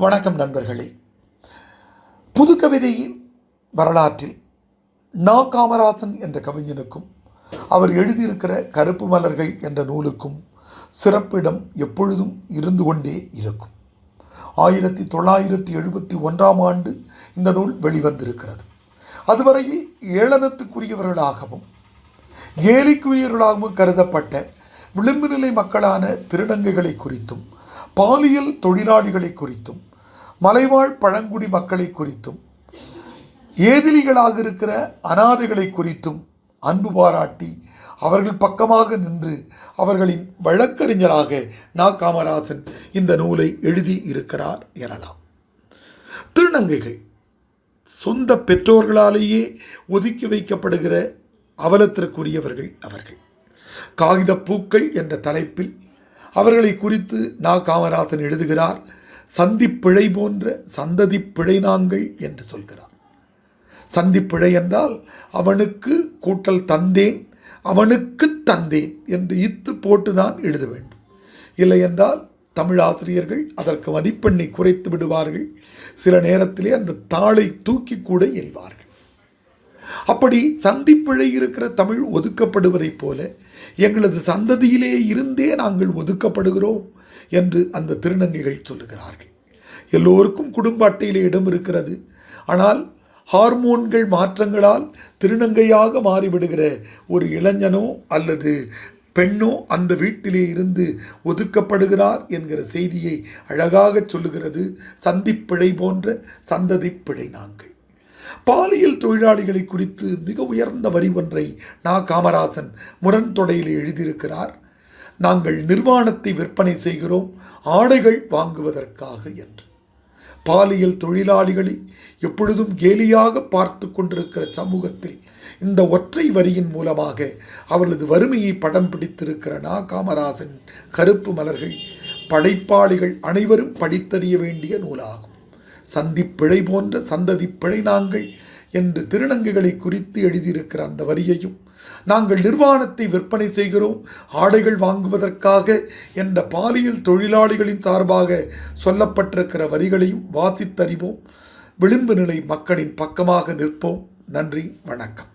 வணக்கம் நண்பர்களே. புது கவிதையின் வரலாற்றில் நா. காமராசன் என்ற கவிஞனுக்கும் அவர் எழுதியிருக்கிற கருப்பு மலர்கள் என்ற நூலுக்கும் சிறப்பிடம் எப்பொழுதும் இருந்து கொண்டே இருக்கும். ஆயிரத்தி தொள்ளாயிரத்தி எழுபத்தி ஒன்றாம் ஆண்டு இந்த நூல் வெளிவந்திருக்கிறது. அதுவரையில் ஏளனத்துக்குரியவர்களாகவும் கேலிக்குரியவர்களாகவும் கருதப்பட்ட விளிம்பு நிலை மக்களான திருநங்கைகளை குறித்தும் பாலியல் தொழிலாளிகளை குறித்தும் மலைவாழ் பழங்குடி மக்களை குறித்தும் ஏதிலிகளாக இருக்கிற அனாதைகளை குறித்தும் அன்பு பாராட்டி அவர்கள் பக்கமாக நின்று அவர்களின் வழக்கறிஞராக நா. காமராசன் இந்த நூலை எழுதி இருக்கிறார் எனலாம். திருநங்கைகள் சொந்த பெற்றோர்களாலேயே ஒதுக்கி வைக்கப்படுகிற அவலத்திற்குரியவர்கள் அவர்கள். காகித பூக்கள் என்ற தலைப்பில் அவர்களை குறித்து நா. காமராசன் எழுதுகிறார். சந்திப்பிழை போன்ற சந்ததி பிழை நாங்கள் என்று சொல்கிறார். சந்திப்பிழை என்றால் அவனுக்கு கூட்டல் தந்தேன் அவனுக்கு தந்தேன் என்று இத்து போட்டுதான் எழுத வேண்டும். இல்லை என்றால் தமிழ் ஆசிரியர்கள் அதற்கு மதிப்பெண்ணை குறைத்து விடுவார்கள். சில நேரத்திலே அந்த தாளை தூக்கி கூட எறிவார்கள். அப்படி சந்திப்பிழை இருக்கிற தமிழ் ஒதுக்கப்படுவதைப் போல எங்களது சந்ததியிலே இருந்தே நாங்கள் ஒதுக்கப்படுகிறோம் என்று அந்த திருநங்கைகள் சொல்லுகிறார்கள். எல்லோருக்கும் குடும்ப அட்டையிலே இடம் இருக்கிறது. ஆனால் ஹார்மோன்கள் மாற்றங்களால் திருநங்கையாக மாறிவிடுகிற ஒரு இளைஞனோ அல்லது பெண்ணோ அந்த வீட்டிலே இருந்து ஒதுக்கப்படுகிறார் என்கிற செய்தியை அழகாக சொல்லுகிறது. சந்திப்பிழை போன்ற சந்ததிப்பிழை நாங்கள். பாலியல் தொழிலாளிகளை குறித்து மிக உயர்ந்த வரி ஒன்றை நா. காமராசன் முரண்தொடையில் எழுதியிருக்கிறார். நாங்கள் நிர்வாணத்தை விற்பனை செய்கிறோம் ஆடைகள் வாங்குவதற்காக என்று. பாலியல் தொழிலாளிகளை எப்பொழுதும் கேலியாக பார்த்து கொண்டிருக்கிற சமூகத்தில் இந்த ஒற்றை வரியின் மூலமாக அவர்களது வறுமையை படம் பிடித்திருக்கிற நா. காமராசன் கருப்பு மலர்கள் படைப்பாளிகள் அனைவரும் படித்தறிய வேண்டிய நூலாகும். சந்திப்பிழை போன்ற சந்ததி பிழை நாங்கள் என்று திருநங்கைகளை குறித்து எழுதியிருக்கிற அந்த வரியையும் நாங்கள் நிர்வாணத்தை விற்பனை செய்கிறோம் ஆடைகள் வாங்குவதற்காக என்ற பாலியல் தொழிலாளிகளின் சார்பாக சொல்லப்பட்டிருக்கிற வரிகளையும் வாசித்தறிவோம். விளிம்பு நிலை மக்களின் பக்கமாக நிற்போம். நன்றி வணக்கம்.